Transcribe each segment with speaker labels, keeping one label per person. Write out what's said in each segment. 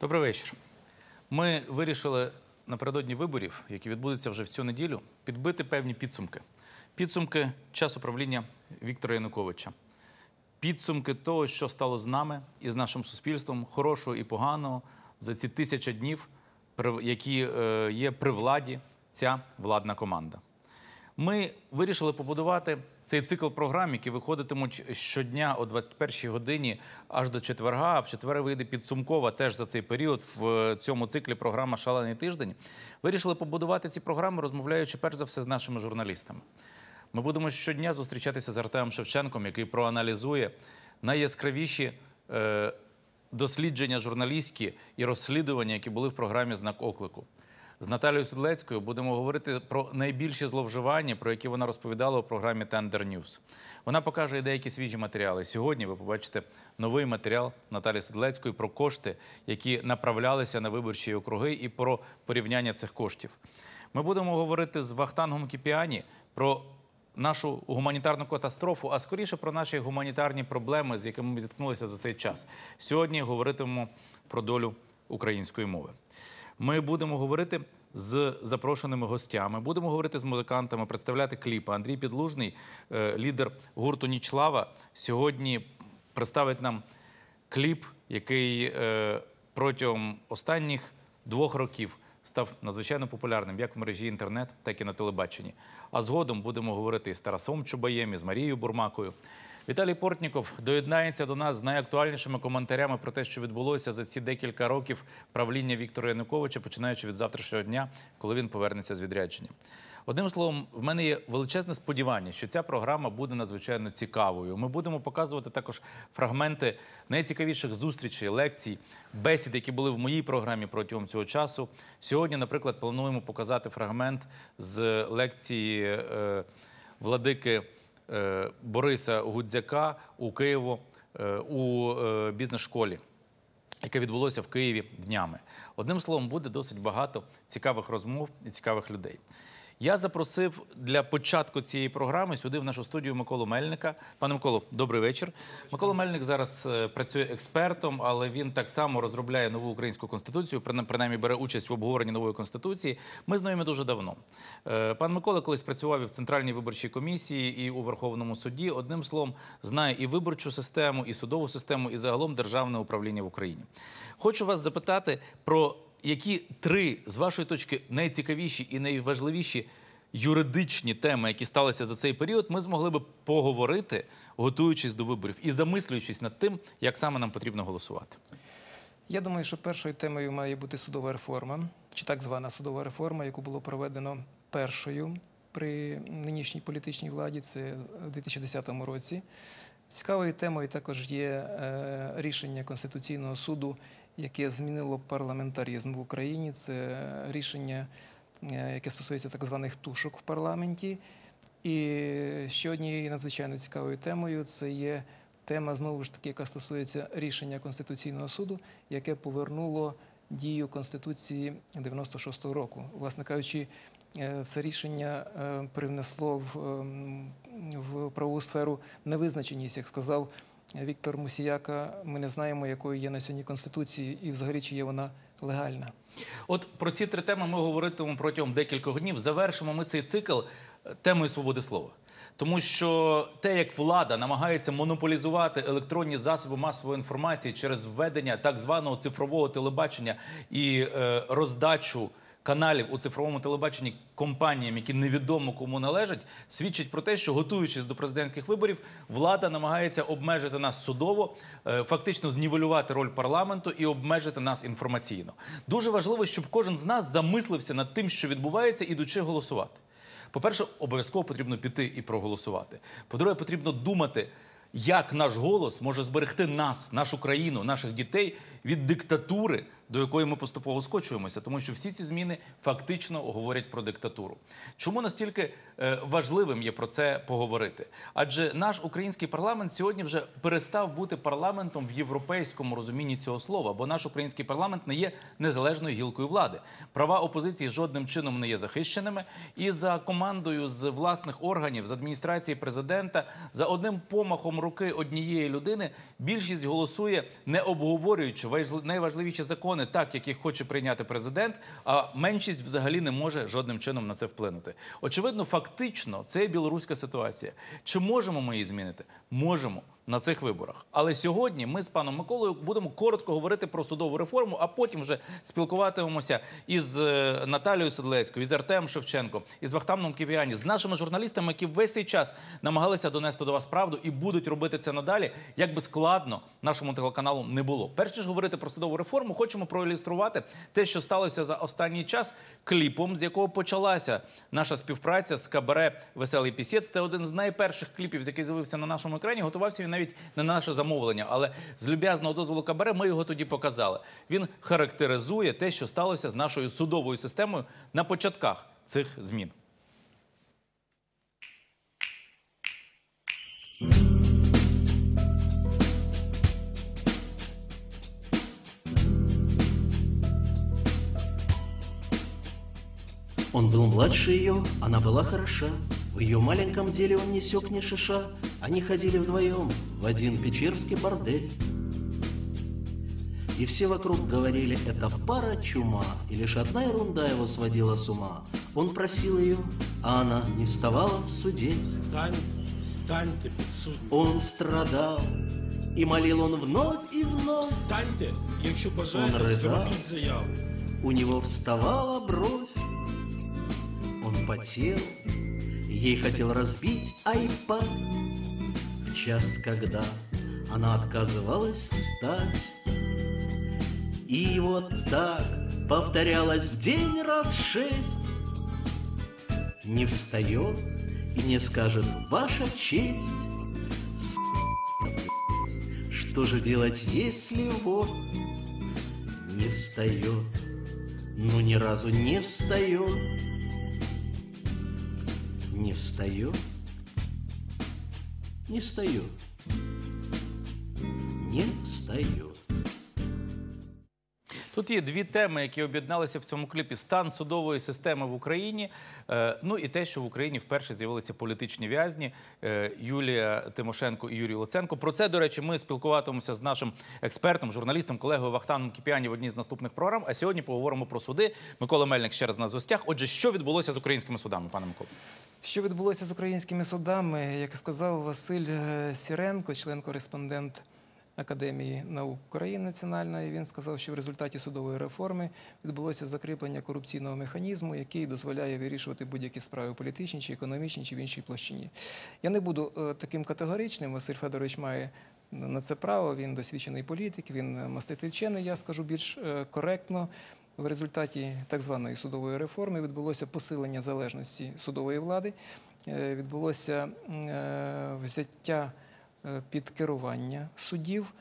Speaker 1: Добрий вечір. Ми вирішили напередодні виборів, які відбудуться вже в цю неділю, підбити певні підсумки. Підсумки часу правління Віктора Януковича. Підсумки того, що стало з нами і з нашим суспільством, хорошого і поганого за ці тисячі днів, які е, є при владі ця владна команда. Ми вирішили побудувати цей цикл програм, які виходитимуть щодня о 21-й годині аж до четверга. А в четвер вийде підсумкова теж за цей період в цьому циклі програма Шалений тиждень. Вирішили побудувати ці програми, розмовляючи перш за все з нашими журналістами. Ми будемо щодня зустрічатися з Артемом Шевченком, який проаналізує найяскравіші е, дослідження журналістські і розслідування, які були в програмі Знак оклику. З Наталією Судлецькою будемо говорити про найбільші зловживання, про які вона розповідала у програмі Тендер Ньюс. Вона покаже і деякі свіжі матеріали. Сьогодні ви побачите новий матеріал Наталії Судлецької про кошти, які направлялися на виборчі округи, і про порівняння цих коштів. Ми будемо говорити з Вахтангом Кіпіані про нашу гуманітарну катастрофу, а скоріше про наші гуманітарні проблеми, з якими ми зіткнулися за цей час. Сьогодні говоритимемо про долю української мови. Ми будемо говорити з запрошеними гостями, будемо говорити з музикантами, представляти кліпи. Андрій Підлужний, е, лідер гурту Нічлава, сьогодні представить нам кліп, який е, протягом останніх двох років став надзвичайно популярним як в мережі інтернет, так і на телебаченні. А згодом будемо говорити із Тарасом Чубаєм, і з Марією Бурмакою. Віталій Портніков доєднається до нас з найактуальнішими коментарями про те, що відбулося за ці декілька років правління Віктора Януковича, починаючи від завтрашнього дня, коли він повернеться з відрядження. Одним словом, в мене є величезне сподівання, що ця програма буде надзвичайно цікавою. Ми будемо показувати також фрагменти найцікавіших зустрічей, лекцій, бесід, які були в моїй програмі протягом цього часу. Сьогодні, наприклад, плануємо показати фрагмент з лекції е, владики Бориса Гудзяка у Києво е, у е, бізнес-школі яке відбулося в Києві днями. Одним словом, буде досить багато цікавих розмов і цікавих людей. Я запросив для початку цієї програми сюди в нашу студію Миколу Мельника. Пане Миколо, добрий вечір. Микола Мельник зараз е, працює експертом, але він так само розробляє нову українську конституцію. прина- принаймні бере участь в обговоренні нової конституції. Ми знаємо дуже давно. Е, Пан Микола колись працював і в центральній виборчій комісії, і у Верховному суді. Одним словом, знає і виборчу систему, і судову систему, і загалом державне управління в Україні. Хочу вас запитати про які три з вашої точки найцікавіші і найважливіші юридичні теми, які сталися за цей період, ми змогли би поговорити, готуючись до виборів і замислюючись над тим, як саме нам потрібно голосувати.
Speaker 2: Я думаю, що першою темою має бути судова реформа, чи так звана судова реформа, яку було проведено першою при нинішній політичній владі, це в 2010 році. Цікавою темою також є е, рішення Конституційного суду, яке змінило парламентаризм в Україні. Це рішення, е, яке стосується так званих тушок в парламенті. І ще однією надзвичайно цікавою темою це є тема, знову ж таки, яка стосується рішення Конституційного суду, яке повернуло дію Конституції 96-го року. Власне кажучи, е, це рішення е, привнесло в, ем, в правову сферу невизначеність, як сказав Віктор Мусіяка. Ми не знаємо, якою є на сьогодні Конституція, і взагалі чи є вона легальна.
Speaker 1: От про ці три теми ми говоритимемо протягом декількох днів. Завершимо ми цей цикл е, темою свободи слова. Тому що те, як влада намагається монополізувати електронні засоби масової інформації через введення так званого цифрового телебачення і е, роздачу каналів у цифровому телебаченні компаніям, які невідомо кому належать, свідчить про те, що готуючись до президентських виборів, влада намагається обмежити нас судово, е, фактично знівелювати роль парламенту і обмежити нас інформаційно. Дуже важливо, щоб кожен з нас замислився над тим, що відбувається, ідучи голосувати. По-перше, обов'язково потрібно піти і проголосувати. По-друге, потрібно думати, як наш голос може зберегти нас, нашу країну, наших дітей від диктатури, до якої ми поступово скочуємося, тому що всі ці зміни фактично говорять про диктатуру. Чому настільки е, важливим є про це поговорити? Адже наш український парламент сьогодні вже перестав бути парламентом в європейському розумінні цього слова, бо наш український парламент не є незалежною гілкою влади. Права опозиції жодним чином не є захищеними, і за командою з власних органів, з адміністрації президента, за одним помахом руки однієї людини більшість голосує, не обговорюючи важли- найважливіші закони закони так, як їх хоче прийняти президент, а меншість взагалі не може жодним чином на це вплинути. Очевидно, фактично, це білоруська ситуація. Чи можемо ми її змінити? Можемо. На цих виборах, але сьогодні ми з паном Миколою будемо коротко говорити про судову реформу, а потім вже спілкуватимемося із е, Наталією Седлецькою, із Артемом Шевченко, із Вахтамном Кіпіані, з нашими журналістами, які весь цей час намагалися донести до вас правду і будуть робити це надалі, як би складно нашому телеканалу не було. Перш ніж говорити про судову реформу, хочемо проілюструвати те, що сталося за останній час, кліпом, з якого почалася наша співпраця з кабаре Веселий пісець. Це один з найперших кліпів, який з'явився на нашому екрані. Готувався він навіть не на наше замовлення, але з люб'язного дозволу кабаре ми його тоді показали. Він характеризує те, що сталося з нашою судовою системою на початках цих змін.
Speaker 3: Он был младше ее, она была хороша. В ее маленьком деле он не сёк ни шиша. Они ходили вдвоем в один печерский бордель. И все вокруг говорили, это пара чума, и лишь одна ерунда его сводила с ума. Он просил ее, а она не вставала в суде.
Speaker 4: Стань, станьте підсудні.
Speaker 3: Он страдал, и молил он вновь и вновь.
Speaker 4: Станьте, якщо бажаєте,
Speaker 3: Он ридав.
Speaker 4: зробіть заяву.
Speaker 3: У него вставала бровь, он потел, ей хотел разбить айпад. В час, когда она отказывалась встать. И вот так повторялось в день раз шесть. Не встает и не скажет «Ваша честь». Что же делать, если вот не встает? Ну, ни разу не встает. Не встаю, Не встаю, Не встает.
Speaker 1: Тут є дві теми, які об'єдналися в цьому кліпі: стан судової системи в Україні. е, Ну і те, що в Україні вперше з'явилися політичні в'язні е, Юлія Тимошенко і Юрій Луценко. Про це, до речі, ми спілкуватимемося з нашим експертом, журналістом, колегою Вахтаном Кіпіані в одній з наступних програм. А сьогодні поговоримо про суди. Микола Мельник ще раз на гостях. Отже, що відбулося з українськими судами, пане Микола?
Speaker 2: Що відбулося з українськими судами, як сказав Василь е, Сіренко, член-кореспондент Академії наук України національної, він сказав, що в результаті судової реформи відбулося закріплення корупційного механізму, який дозволяє вирішувати будь-які справи політичні, чи економічні, чи в іншій площині. Я не буду е, таким категоричним. Василь Федорович має на це право. Він досвідчений політик, він маститий вчений. Я скажу більш е, коректно. В результаті так званої судової реформи відбулося посилення залежності судової влади, е, відбулося взяття під керування суддів.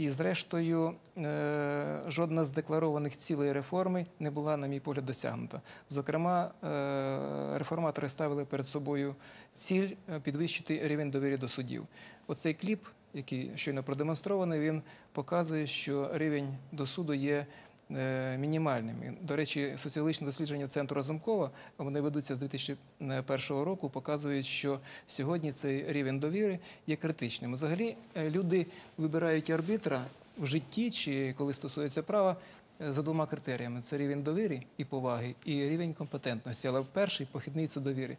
Speaker 2: І, зрештою, е, жодна з декларованих цілей реформи не була, на мій погляд, досягнута. Зокрема, е, реформатори ставили перед собою ціль е, підвищити рівень довіри до суддів. Оцей кліп, який щойно продемонстрований, він показує, що рівень до суду є е, мінімальним. І, До речі, соціологічне дослідження центру Разумкова, вони ведуться з 2001 року, показують, що сьогодні цей рівень довіри є критичним. Взагалі, е, люди вибирають арбітра в житті чи коли стосується права. Е, За двома критеріями: це рівень довіри і поваги, і рівень компетентності. Але перший похідний це довіри.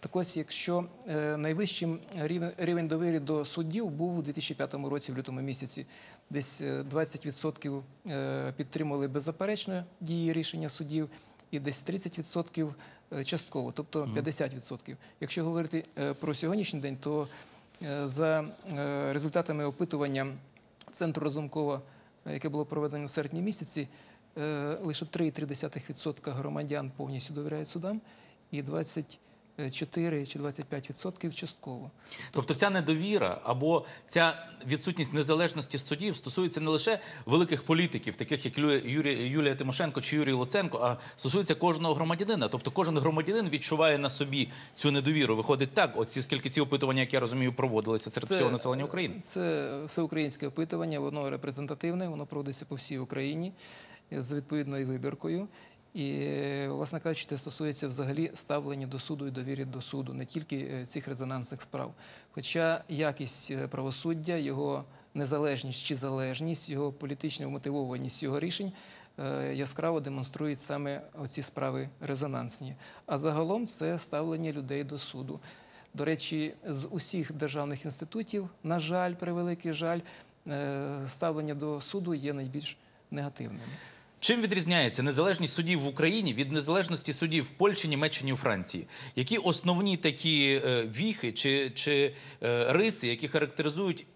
Speaker 2: Так ось, якщо е, найвищим рівень, рівень довіри до суддів був у 2005 році, в лютому місяці, десь е, 20% е, підтримували беззаперечно дії рішення суддів, і десь 30% е, частково, тобто 50%. Якщо говорити е, про сьогоднішній день, то е, за е, результатами опитування центру Разумкова, е, яке було проведено в серпні місяці, е, лише 3,3% громадян повністю довіряють судам, і 24 чи 25% частково.
Speaker 1: Тобто ця недовіра або ця відсутність незалежності суддів стосується не лише великих політиків, таких як Юрій, Юлія Тимошенко чи Юрій Луценко, а стосується кожного громадянина. Тобто кожен громадянин відчуває на собі цю недовіру. Виходить так, оці скільки ці опитування, як я розумію, проводилися серед всього населення України.
Speaker 2: Це всеукраїнське опитування, воно репрезентативне, воно проводиться по всій Україні з відповідною вибіркою. І, власне кажучи, це стосується взагалі ставлення до суду і довіри до суду, не тільки е, цих резонансних справ. Хоча якість е, правосуддя, його незалежність чи залежність, його політична вмотивованість його рішень е, яскраво демонструють саме оці справи резонансні. А загалом це ставлення людей до суду. До речі, з усіх державних інститутів, на жаль, превеликий жаль, е, ставлення до суду є найбільш негативним.
Speaker 1: Чим відрізняється незалежність судів в Україні від незалежності судів в Польщі, Німеччині у Франції? Які основні такі е, віхи чи, чи е, риси, які характеризують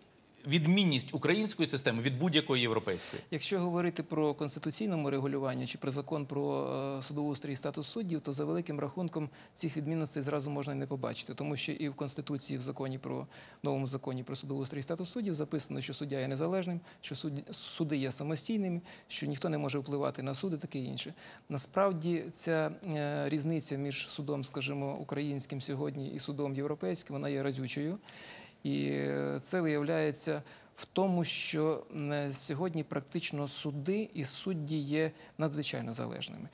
Speaker 1: відмінність української системи від будь-якої європейської?
Speaker 2: Якщо говорити про конституційному регулюванні чи про закон про е, судоустрій і статус суддів, то за великим рахунком цих відмінностей зразу можна і не побачити, тому що і в конституції, в законі про новому законі про судоустрій і статус суддів записано, що суддя є незалежним, що суди є самостійними, що ніхто не може впливати на суди, таке інше. Насправді ця е, різниця між судом, скажімо, українським сьогодні і судом європейським, вона є разючою. І це виявляється в тому, що сьогодні практично суди і судді є надзвичайно залежними.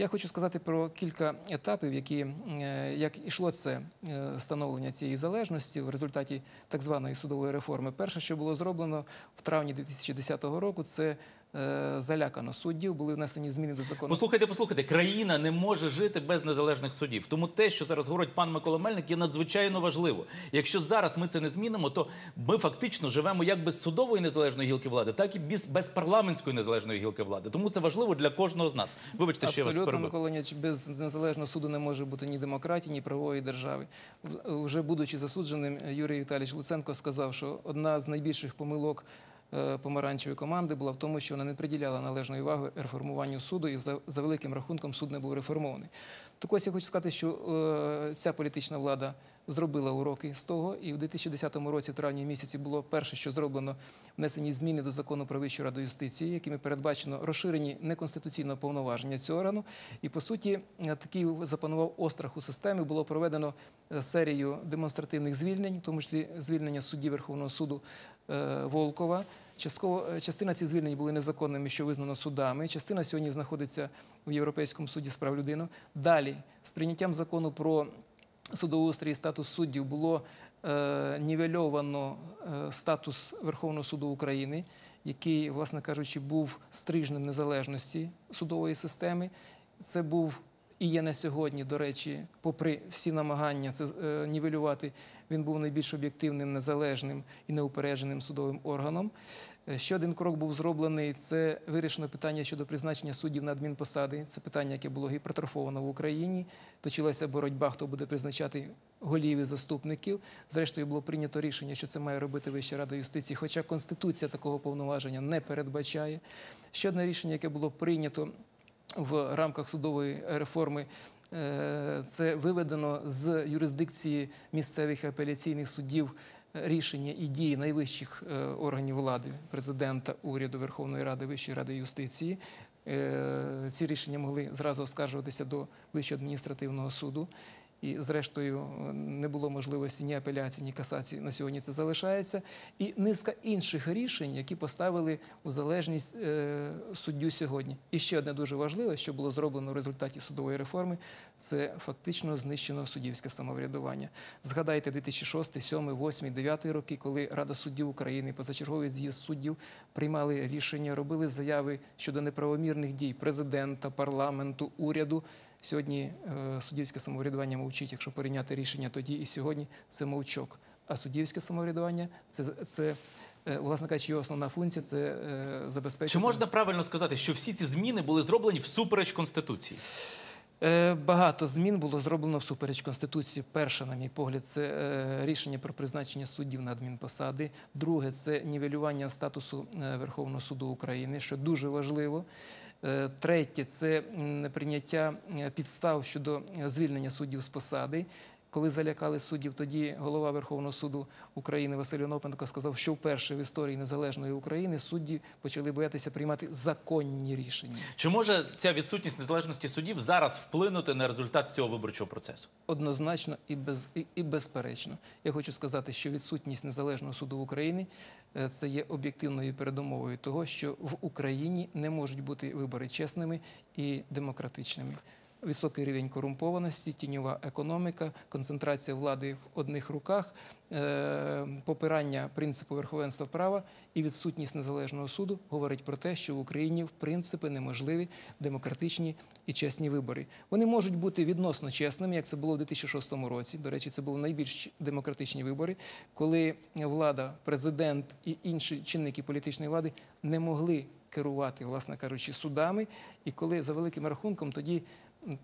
Speaker 2: Я хочу сказати про кілька етапів, які е, як ішло це е, становлення цієї залежності в результаті так званої судової реформи. Перше, що було зроблено в травні 2010 року, це е, залякано суддів, були внесені зміни до закону.
Speaker 1: Послухайте, послухайте, країна не може жити без незалежних судів. Тому те, що зараз говорить пан Микола Мельник, є надзвичайно важливо. Якщо зараз ми це не змінимо, то ми фактично живемо як без судової незалежної гілки влади, так і без, без парламентської незалежної гілки влади. Тому це важливо для кожного з нас. Вибачте, що я вас
Speaker 2: Абсолютно,
Speaker 1: перебив.
Speaker 2: Микола Ніч, без незалежного суду не може бути ні демократії, ні правової держави. Вже будучи засудженим, Юрій Віталійович Луценко сказав, що одна з найбільших помилок е, помаранчевої команди була в тому, що вона не приділяла належної уваги реформуванню суду, і за великим рахунком суд не був реформований. Так ось я хочу сказати, що е, ця політична влада зробила уроки з того, і в 2010 році, в травні місяці, було перше, що зроблено внесені зміни до закону про Вищу раду юстиції, якими передбачено розширені неконституційно повноваження цього органу. І по суті, е, такий запанував острах у системі. Було проведено е, серію демонстративних звільнень, в тому числі звільнення судді Верховного суду Волкова. Частково е, частина цих звільнень були незаконними, що визнано судами. Частина сьогодні знаходиться в Європейському суді з прав людини. Далі з прийняттям закону про судоустрій і статус суддів було е, нівельовано е, статус Верховного суду України, який, власне кажучи, був стрижнем незалежності судової системи. Це був і є на сьогодні, до речі, попри всі намагання це е, нівелювати, він був найбільш об'єктивним, незалежним і неупередженим судовим органом. Е, Ще один крок був зроблений. Це вирішено питання щодо призначення суддів на адмінпосади. Це питання, яке було гіпертрофовано в Україні. Точилася боротьба, хто буде призначати голів і заступників. Зрештою, було прийнято рішення, що це має робити Вища рада юстиції, хоча Конституція такого повноваження не передбачає. Ще одне рішення, яке було прийнято в рамках судової реформи. е, Це виведено з юрисдикції місцевих апеляційних судів рішення і дії найвищих е, органів влади президента, уряду, Верховної Ради, Вищої ради юстиції. Е, Ці рішення могли зразу оскаржуватися до Вищого адміністративного суду. І, зрештою, не було можливості ні апеляції, ні касації. На сьогодні це залишається. І низка інших рішень, які поставили у залежність е, суддю сьогодні. І ще одне дуже важливе, що було зроблено в результаті судової реформи, це фактично знищено суддівське самоврядування. Згадайте 2006, 2007, 2008, 2009 роки, коли Рада суддів України, позачерговий з'їзд суддів приймали рішення, робили заяви щодо неправомірних дій президента, парламенту, уряду. Сьогодні е, суддівське самоврядування мовчить, якщо порівняти рішення тоді і сьогодні, це мовчок. А суддівське самоврядування це, це е, власне кажучи, його основна функція це е, забезпечити.
Speaker 1: Чи можна правильно сказати, що всі ці зміни були зроблені всупереч конституції?
Speaker 2: Багато змін було зроблено всупереч Конституції. Перше, на мій погляд, це рішення про призначення суддів на адмінпосади. Друге це нівелювання статусу Верховного суду України, що дуже важливо. Е, Третє це прийняття е, підстав щодо е, звільнення суддів з посади. Коли залякали суддів, тоді голова Верховного суду України Василь Онопенко сказав, що вперше в історії незалежної України судді почали боятися приймати законні рішення.
Speaker 1: Чи може ця відсутність незалежності судів зараз вплинути на результат цього виборчого процесу?
Speaker 2: Однозначно і, без, і, і безперечно. Я хочу сказати, що відсутність незалежного суду в Україні е, це є об'єктивною передумовою того, що в Україні не можуть бути вибори чесними і демократичними. Високий рівень корумпованості, тіньова економіка, концентрація влади в одних руках, е, попирання принципу верховенства права і відсутність незалежного суду говорить про те, що в Україні в принципі неможливі демократичні і чесні вибори. Вони можуть бути відносно чесними, як це було в 2006 році. До речі, це були найбільш демократичні вибори, коли влада, президент і інші чинники політичної влади не могли керувати, власне кажучи, судами. І коли за великим рахунком тоді 嗯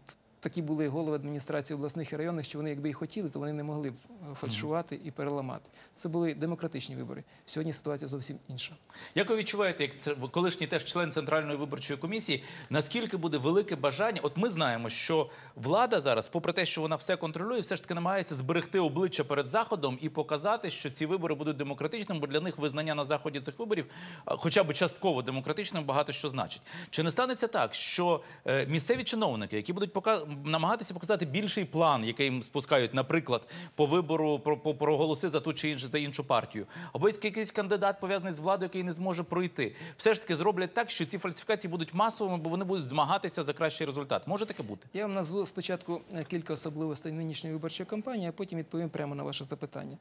Speaker 2: такі були голови адміністрації обласних і районних, що вони, якби і хотіли, то вони не могли б е, фальшувати і переламати. Це були демократичні вибори. Сьогодні ситуація зовсім інша.
Speaker 1: Як ви відчуваєте, як це колишній теж член центральної виборчої комісії, наскільки буде велике бажання? От ми знаємо, що влада зараз, попри те, що вона все контролює, все ж таки намагається зберегти обличчя перед заходом і показати, що ці вибори будуть демократичними, бо для них визнання на заході цих виборів, а, хоча б частково демократичним, багато що значить. Чи не станеться так, що е, місцеві чиновники, які будуть пока... намагатися показати більший план, який їм спускають, наприклад, по вибору про, по, про голоси за ту чи іншу за іншу партію, або якийсь кандидат пов'язаний з владою, який не зможе пройти, все ж таки зроблять так, що ці фальсифікації будуть масовими, бо вони будуть змагатися за кращий результат. Може таке бути?
Speaker 2: Я вам назву спочатку е, кілька особливостей нинішньої виборчої кампанії, а потім відповім прямо на ваше запитання.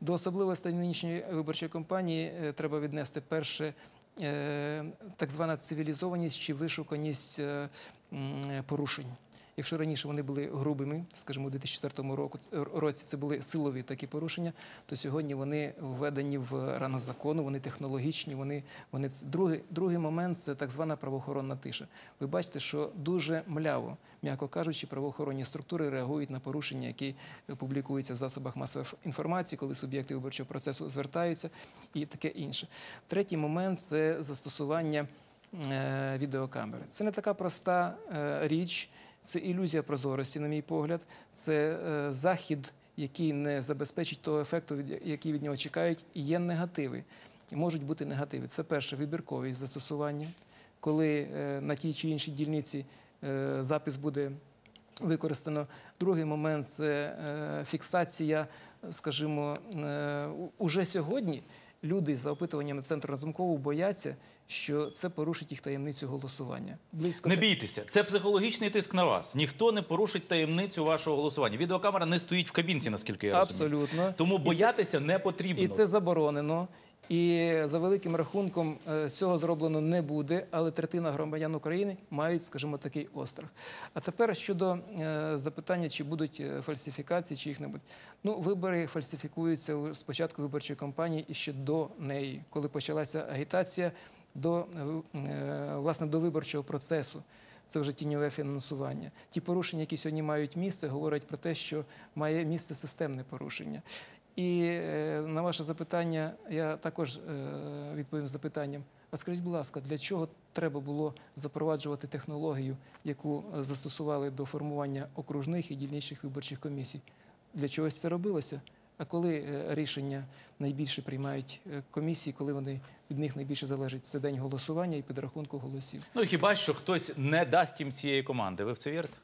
Speaker 2: До особливостей нинішньої виборчої кампанії е, треба віднести перше. е, Так звана цивілізованість чи вишуканість порушень. Якщо раніше вони були грубими, скажімо, у 2004 року, році це були силові такі порушення, то сьогодні вони введені в ранг закону, вони технологічні. Вони, вони другий, другий момент це так звана правоохоронна тиша. Ви бачите, що дуже мляво, м'яко кажучи, правоохоронні структури реагують на порушення, які е, публікуються в засобах масової інформації, коли суб'єкти виборчого процесу звертаються, і таке інше. Третій момент це застосування відеокамери. Це не така проста е, річ, це ілюзія прозорості, на мій погляд, це е, захід, який не забезпечить того ефекту, який від нього чекають, і є негативи. І можуть бути негативи. Це перше вибірковість застосування, коли е, на тій чи іншій дільниці е, запис буде використано. Другий момент це е, фіксація, скажімо, е, уже сьогодні люди за опитуваннями центру Разумкову бояться, що це порушить їх таємницю голосування. Близько
Speaker 1: Не бійтеся, це психологічний тиск на вас. Ніхто не порушить таємницю вашого голосування. Відеокамера не стоїть в кабінці, наскільки я розумію.
Speaker 2: Абсолютно.
Speaker 1: Тому
Speaker 2: І це-
Speaker 1: боятися не потрібно.
Speaker 2: І це заборонено. І за великим рахунком е, цього зроблено не буде, але третина громадян України мають, скажімо, такий острах. А тепер щодо е, запитання, чи будуть е, фальсифікації, чи їх не буде. Ну, вибори фальсифікуються з початку виборчої кампанії і ще до неї, коли почалася агітація до е, е, власне до виборчого процесу. Це вже тіньове фінансування. Ті порушення, які сьогодні мають місце, говорять про те, що має місце системне порушення. І е, на ваше запитання я також відповім запитанням. А скажіть, будь ласка, для чого треба було запроваджувати технологію, яку застосували до формування окружних і дільничних виборчих комісій? Для чогось це робилося? А коли е, рішення найбільше приймають е, комісії, коли вони від них найбільше залежить, це день голосування і підрахунку голосів.
Speaker 1: Ну хіба що хтось не дасть їм цієї команди? Ви в це вірите?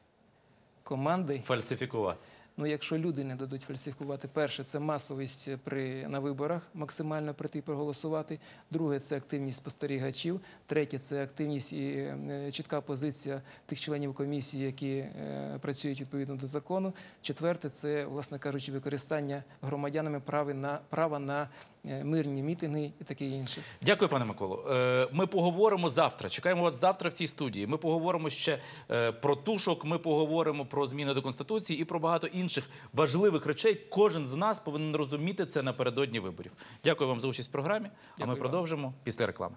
Speaker 2: Команди
Speaker 1: Фальсифікувати.
Speaker 2: Ну, якщо люди не дадуть фальсифікувати, перше це масовість при на виборах, максимально прийти проголосувати. Друге це активність спостерігачів. Третє це активність і е, чітка позиція тих членів комісії, які е, працюють відповідно до закону. Четверте це, власне кажучи, використання громадянами права на права на е, мирні мітинги і таке інше.
Speaker 1: Дякую, пане Миколо. Е, Ми поговоримо завтра. Чекаємо вас завтра в цій студії. Ми поговоримо ще е, про тушок. Ми поговоримо про зміни до конституції і про багато інших важливих речей. Кожен з нас повинен розуміти це напередодні виборів. Дякую вам за участь в програмі. А ми
Speaker 2: вам.
Speaker 1: продовжимо після реклами.